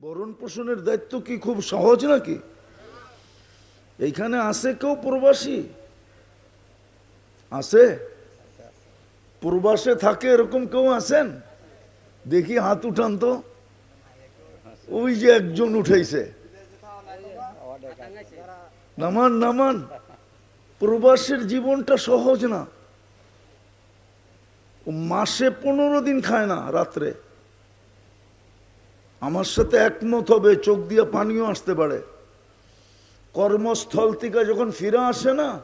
ভরণ পোষণের দায়িত্ব কি খুব সহজ নাকি? এইখানে আছে কেউ প্রবাসী? আছে? প্রবাসে থাকে এরকম কেউ আছেন? দেখি হাত উঠান তো। ওই যে একজন উঠাইছে। নামান নামান। প্রবাসের জীবনটা সহজ না। মাসে পনেরো দিন খায় না রাত্রে। আমার সাথে একমত হবে, চোখ দিয়ে পানিও আসতে পারে। কর্মস্থল থেকে যখন ফিরে আসে না,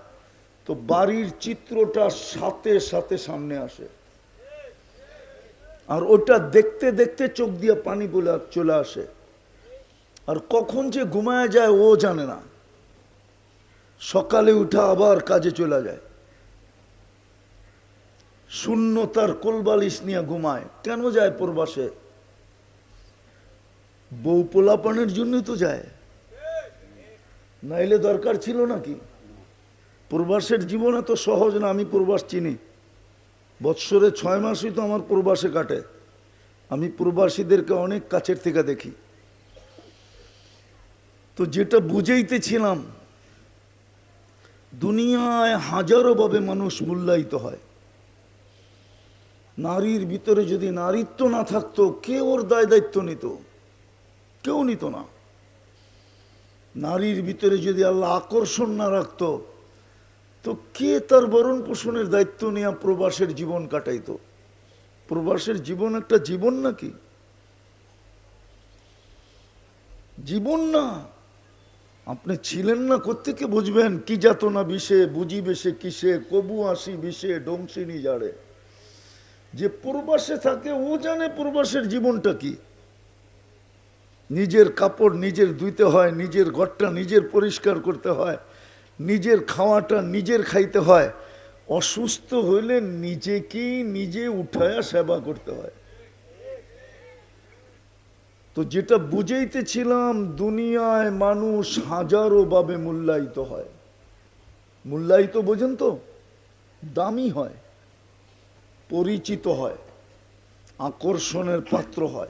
তো বাড়ির চিত্রটা সাথে সাথে সামনে আসে। আর ওটা দেখতে দেখতে চোখ দিয়ে পানি বলে চলে আসে। আর কখন যে ঘুমায় যায় ও জানে না। সকালে উঠা আবার কাজে চলে যায়। শূন্য তার কোলবালিশ নিয়ে ঘুমায়। কেন যায় প্রবাসে? বউ পোলাপানের জন্যই তো যায়। নাইলে দরকার ছিল নাকি? প্রবাসের জীবন এত সহজ না, আমি প্রবাস চিনি। বৎসরে ছয় মাসই তো আমার প্রবাসে কাটে। আমি প্রবাসীদেরকে অনেক কাছের থেকে দেখি। তো যেটা বুঝাইতেছিলাম, দুনিয়ায় হাজারো ভাবে মানুষ মূল্যায়িত হয়। নারীর ভিতরে যদি নারীত্ব না থাকতো, কে ওর দায় দায়িত্ব নিত? কেউ নিত না। নারীর ভিতরে যদি আল্লাহ আকর্ষণ না রাখতো, তো কে তার বরণ পোষণের দায়িত্ব নিয়ে প্রবাসের জীবন কাটাইতো? প্রবাসের জীবন একটা জীবন নাকি? জীবন না। আপনি ছিলেন না কোত্থেকে বুঝবেন? কি যাতনা বিষে বুঝিবে সে কিসে, কবু আসি বিষে ডংসিনি জাড়ে যে প্রবাসে থাকে, ও জানে প্রবাসের জীবনটা কি। নিজের কাপড় নিজের ধুইতে হয়, নিজের ঘরটা নিজের পরিষ্কার করতে হয়, নিজের খাওয়াটা নিজের খাইতে হয়। অসুস্থ হইলে নিজেকেই নিজে উঠায়া সেবা করতে হয়। তো যেটা বুঝাইতেছিলাম, দুনিয়ায় মানুষ হাজারো ভাবে মূল্যায়িত হয়। মূল্যায়িত বোঝেন তো? দামি হয়, পরিচিত হয়, আকর্ষণের পাত্র হয়।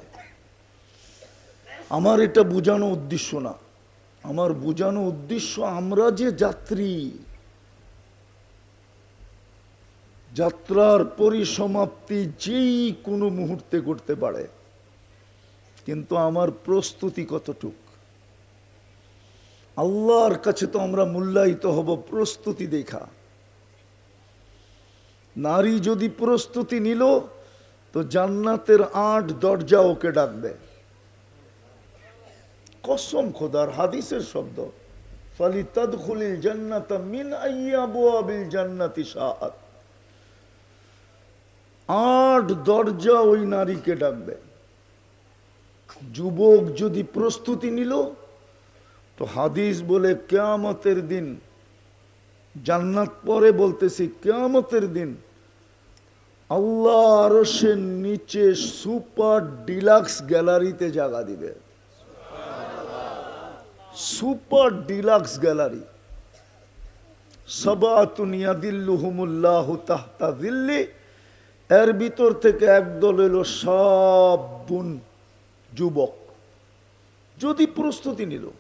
আমার এটা বোঝানো উদ্দেশ্য না। আমার বোঝানো উদ্দেশ্য আমরা যে যাত্রী, যাত্রার পরিসমাপ্তি যেই কোনো মুহূর্তে করতে পারে, কিন্তু আমার প্রস্তুতি কতটুক? আল্লাহর কাছে তো আমরা মূল্যায়িত হব প্রস্তুতি দেখা। নারী যদি প্রস্তুতি নিল, তো জান্নাতের আট দরজা ওকে ডাকবে। কসম খোদার হাদিসের শব্দ। ফালি মিন জান্নাতি শাআত। আট দরজা ওই নারীকে ডাকবে। যুবক যদি প্রস্তুতি নিল, তো হাদিস বলে কেয়ামতের দিন, জান্নাত পরে বলতেছি কেয়ামতের দিন, আল্লাহ আরসের নিচে সুপার ডিলাক্স গ্যালারিতে জায়গা দিবে। Super deluxe gallery. সবাতুনিয়াদিল্লুহুমুল্লাহ তাহতা দিল্লি, এর ভিতর থেকে একদল এলো সব বোন যুবক। যদি প্রস্তুতি নিল।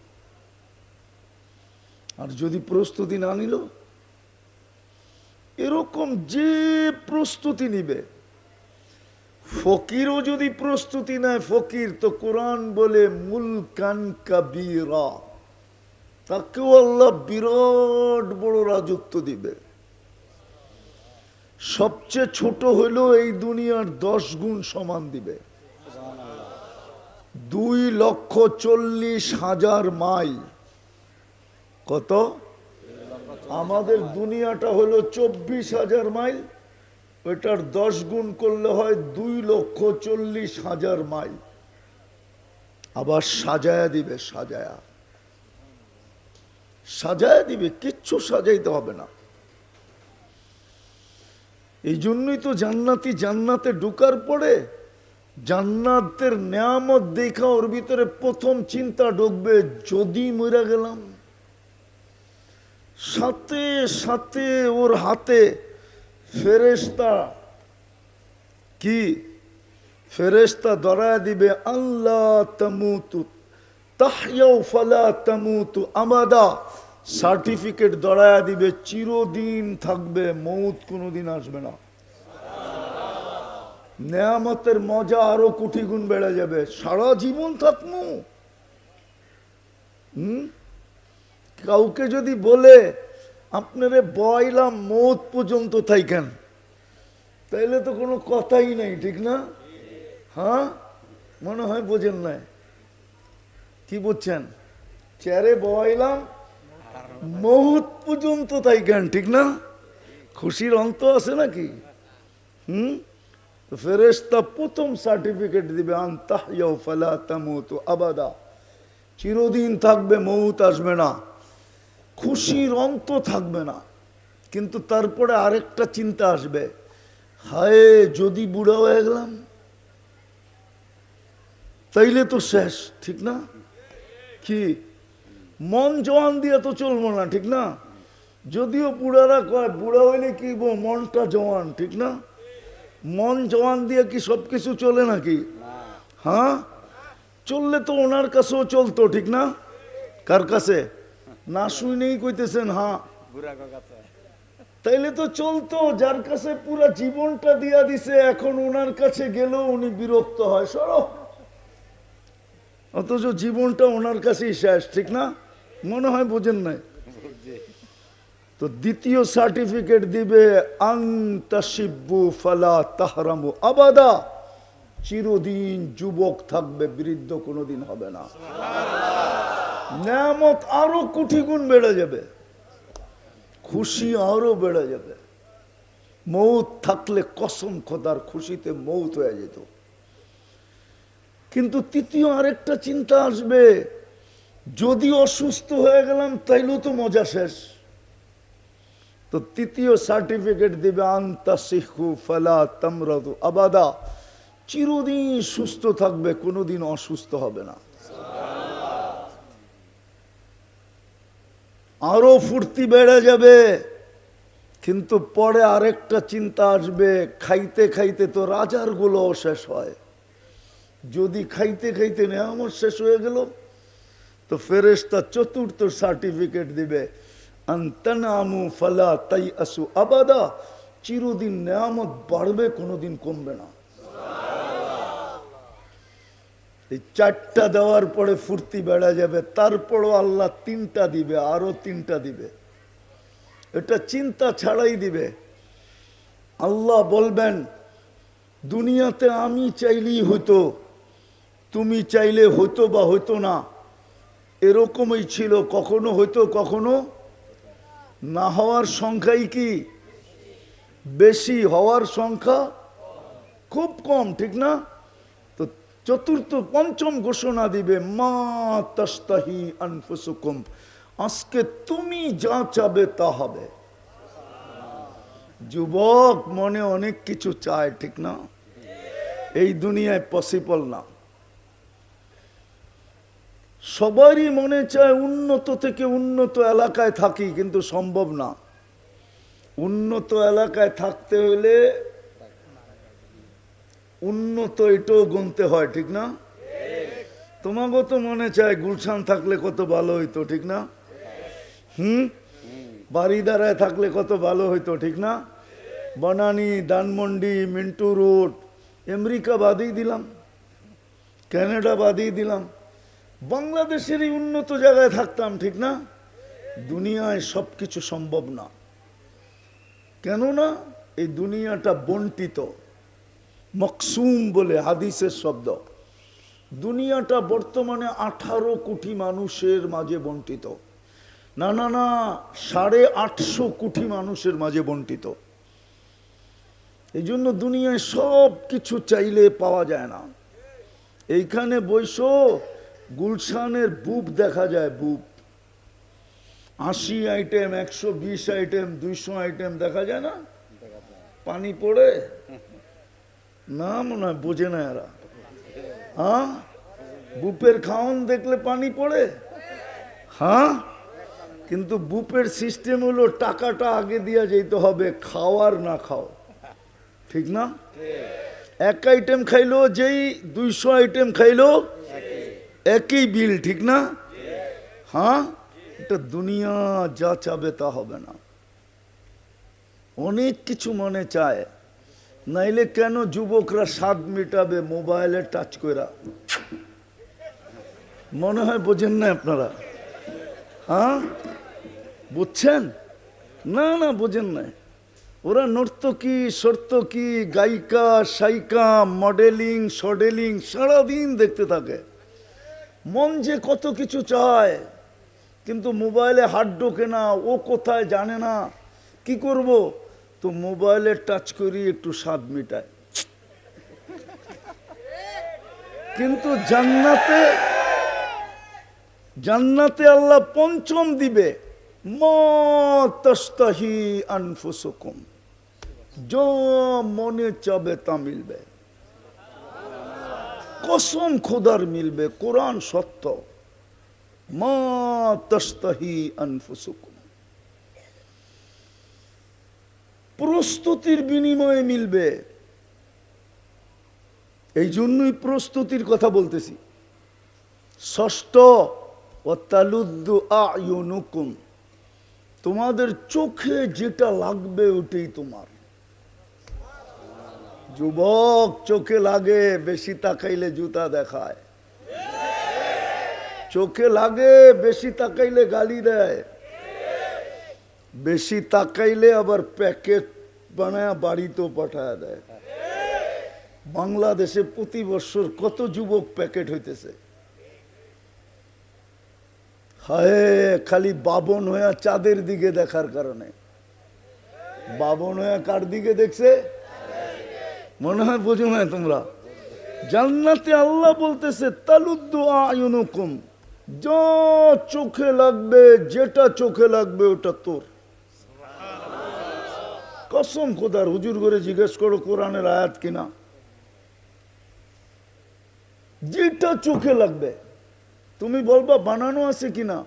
আর যদি প্রস্তুতি না নিল, এরকম যে প্রস্তুতি নিবে, ফকিরও যদি প্রস্তুতি নেয়, ফকির তো কোরআন বলে মুলকান কাবিরা। তাকেও আল্লাহ বিরাট বড় রাজত্ব দিবে। সবচেয়ে ছোট হইলেও এই দুনিয়ার দশ গুণ সমান দিবে। দুই লক্ষ চল্লিশ হাজার মাইল। কত? আমাদের দুনিয়াটা হলো চব্বিশ হাজার মাইল। ওইটার দশ গুণ করলে হয় দুই লক্ষ চল্লিশ হাজার মাইল। আবার সাজায়া দিবে, সাজায়া। সাজায়া দিবে, কিচ্ছু সাজাইতে হবে না। এই জন্যই তো জান্নাতি জান্নাতে ঢুকার পরে জান্নাতের নিয়ামত দেখা ওর ভিতরে প্রথম চিন্তা ঢুকবে, যদি মরে গেলাম। সাথে সাথে ওর হাতে ফেরেস্তা কি? ফেরেস্তা ধরায় দিবে, আল্লাহ তামুতু তামুতু আমাদা। সার্টিফিকেট ধরায় দিবে, চিরদিন থাকবে, মৌত কোনোদিন আসবে না। নেয়ামতের মজা আরও কোটি গুণ বেড়ে যাবে। সারা জীবন থাকমু। হুম? কাউকে যদি বলে, আপনারে বয়লাম মৌত পর্যন্ত থাইকেন, তাইলে তো কোনো কথাই নাই, ঠিক না? হ্যাঁ? মনে হয় বোঝেন নাই। কি বুঝছেন চেয়ারে বয়লাম মৌত পর্যন্ত থাইকেন ঠিক না? খুশির অন্ত আছে নাকি? হুম? তো ফেরেশতা প্রথম সার্টিফিকেট দিবে ফালা আবাদা। চিরদিন থাকবে মৌত আসবে না। খুশির অন্ত থাকবে না। কিন্তু তারপরে আরেকটা চিন্তা আসবে। হায়, যদি বুড়া হয়ে গেলাম, তাইলে তো শেষ, ঠিক না? কি? মন জওয়ান দিয়ে তো চলবো না ঠিক না? যদিও বুড়ারা কয় বুড়া হইলে কি মনটা জওয়ান ঠিক না? মন জওয়ান দিয়ে কি সব কিছু চলে নাকি? হ্যাঁ? চললে তো ওনার কাছেও চলতো ঠিক না? কার কাছে? না শুনেই কইতেছেন হ্যাঁ তাইলে তো চলতো যার কাছে পুরা জীবনটা দিয়া দিছে এখন ওনার কাছে গেলেও উনি বিরক্ত হয় সরো। অথচ জীবনটা ওনার কাছেই শেষ, ঠিক না? মনে হয় বোঝেন নাই? তো দ্বিতীয় সার্টিফিকেট দিবে আন্তাসিব্বু ফালা তাহরামু আবাদা। চিরদিন যুবক থাকবে, বৃদ্ধ কোনোদিন হবে না। নেয়ামত আরও কোটি গুণ বেড়ে যাবে। খুশি আরও বেড়ে যাবে। মৌত থাকলে কসম খোদার খুশিতে মৌত হয়ে যেত। কিন্তু তৃতীয় আরেকটা চিন্তা আসবে। যদি অসুস্থ হয়ে গেলাম, তাইলেও তো মজা শেষ। তো তৃতীয় সার্টিফিকেট দিবে, আন্তা শিখু ফালা তামরাদু আবাদা। চিরদিন সুস্থ থাকবে, কোনোদিন অসুস্থ হবে না। আরও ফুর্তি বেড়ে যাবে। কিন্তু পরে আরেকটা চিন্তা আসবে, খাইতে খাইতে তো রাজারগুলো শেষ হয়। যদি খাইতে খাইতে নেয়ামত শেষ হয়ে গেল, তো ফেরেশতা চতুর্থ সার্টিফিকেট দিবে, আন্তানামু ফালা তাই আসু আবাদা, চিরদিন নেয়ামত বাড়বে, কোনোদিন কমবে না। এই চারটা দেওয়ার পরে ফুর্তি বেড়া যাবে, তারপরও আল্লাহ তিনটা দিবে আরও তিনটা দিবে। এটা চিন্তা ছাড়াই দিবে। আল্লাহ বলবেন, দুনিয়াতে আমি চাইলেই হইতো তুমি চাইলে হইতো বা হইতো না। এরকমই ছিল। কখনো হইতো কখনো না হওয়ার সংখ্যাই কি? বেশি হওয়ার সংখ্যা খুব কম, ঠিক না? তো চতুর্থ, পঞ্চম ঘোষণা দিবে, মা তাস্তাহি আনফুসুকুম, আজকে তুমি যা চাবে তা হবে। যুবক মনে অনেক কিছু চায়, ঠিক না? এই দুনিয়ায় পসিবল না। সবারই মনে চায় উন্নত থেকে উন্নত এলাকায় থাকি, কিন্তু সম্ভব না। উন্নত এলাকায় থাকতে হলে উন্নত এটাও গুনতে হয়, ঠিক না? তোমাকেও তো মনে চায় গুলশান থাকলে কত ভালো হইতো, ঠিক না? হুম? বাড়িদারায় থাকলে কত ভালো হইতো, ঠিক না? বনানি, ধানমন্ডি, মিন্টু রোড, আমেরিকা বাদেই দিলাম, ক্যানাডা বাদেই দিলাম। বাংলাদেশেরই উন্নত জায়গায় থাকতাম, ঠিক না? দুনিয়ায় সব কিছু সম্ভব না। কেননা এই দুনিয়াটা বন্টিত, মকসুম বলে হাদিসের শব্দ। দুনিয়াটা বর্তমানে আঠারো কোটি মানুষের মাঝে বন্টিত। না না না, সাড়ে আটশো কোটি মানুষের মাঝে বন্টিত। এই জন্য দুনিয়ায় সব কিছু চাইলে পাওয়া যায় না। এইখানে বৈশ গুলশানের বুপ দেখা যায়, বুপ। আশি আইটেম, একশো বিশ আইটেম, দুইশো আইটেম দেখা যায় না? পানি পড়ে? না মনে হয় বোঝে না এরা। হ্যাঁ? বুপের খাওয়ান দেখলে পানি পড়ে? হ্যাঁ? কিন্তু বুপের সিস্টেম হলো টাকাটা আগে দিয়া যেতে হবে, খাওয়ার না খাও ঠিক না? এক আইটেম খাইলো, যেই দুইশো আইটেম খাইলো একই বিল, ঠিক না? হ্যাঁ? এটা দুনিয়া যা চাবে তা হবে না। অনেক কিছু মনে চায়। নাইলে কেন যুবকরা স্বাদ মিটাবে মোবাইলে টাচ করা মনে হয় বোঝেন না আপনারা? হ্যাঁ? বুঝছেন? না না, বোঝেন না ওরা নর্তকী, সর্তকী, গায়িকা, সাইকা, মডেলিং, সডেলিং সারাদিন দেখতে থাকে। মন যে কত কিছু চায়, কিন্তু মোবাইলে হাত ঢোকে না, ও কোথায় জানে না, কি করব? তো মোবাইলে টাচ করি, একটু স্বাদ মিটায় কিন্তু জান্নাতে জান্নাতে আল্লাহ পঞ্চম দিবে মস্তাহি আনফুসুকুম। যা মনে চাবে তা মিলবে। কসম খোদার মিলবে, কোরআন সত্য। প্রস্তুতির বিনিময়ে মিলবে। এই জন্যই প্রস্তুতির কথা বলতেছি। ষষ্ঠ ও তালুদ্দু তোমাদের চোখে যেটা লাগবে ওটাই তোমার। যুবক চোখে লাগে, বেশি তাকাইলে জুতা দেখায়। চোখে লাগে, বেশি তাকাইলে গালি দেয়। বেশি তাকাইলে আবার প্যাকেট বানায় বাড়িতেও পাঠায় দেয়। বাংলাদেশে প্রতি বছর কত যুবক প্যাকেট হইতেছে? হায়, খালি বাবন হয়ে চাঁদের দিকে দেখার কারণে। বাবন হয়ে কার দিকে দেখছে? মনে হয় বোঝো না তোমরা। জান্নাতে আল্লাহ বলতেছে তালুদ্দু আয়ুনুকুম যা চোখে লাগবে, যেটা চোখে লাগবে, ওটা তোর। কসম খোদার, হুজুর করে জিজ্ঞেস করো কোরআনের আয়াত কিনা। যেটা চোখে লাগবে। তুমি বলবা, বানানো আছে কিনা?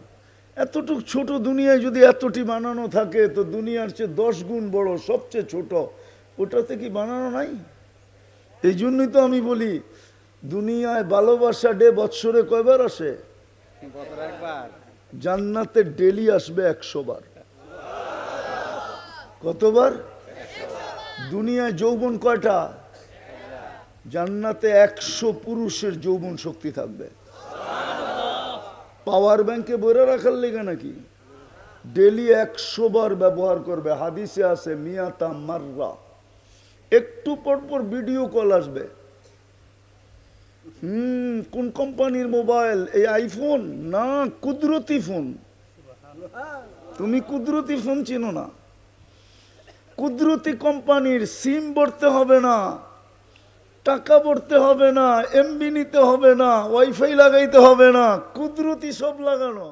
এতটুক ছোট দুনিয়ায় যদি এতটি বানানো থাকে, তো দুনিয়ার চেয়ে দশ গুণ বড়, সবচেয়ে ছোট, ওটাতে কি বানানো নাই? এই জন্যই তো আমি বলি, দুনিয়ায় ভালোবাসা ডে বৎসরে কয়বার আসে? জান্নাতে ডেলি আসবে একশো বার। কতবার? দুনিয়ায় যৌবন কয়টা? জান্নাতে একশো পুরুষের যৌবন শক্তি থাকবে। পাওয়ার ব্যাংকে বইরা রাখার লেগে নাকি? ডেলি একশো বার ব্যবহার করবে। হাদিসে আছে মিয়াতা মাররা একটু পর পর ভিডিও কল আসবে। হুম, কোন কোম্পানির মোবাইল এই আইফোন না, কুদরতি ফোন তুমি কুদরতি ফোন চিনো না। কুদরতি কোম্পানির সিম ভরতে হবে না, টাকা ভরতে হবে না এমবি নিতে হবে না ওয়াইফাই লাগাইতে হবে না, কুদরতি সব লাগানো।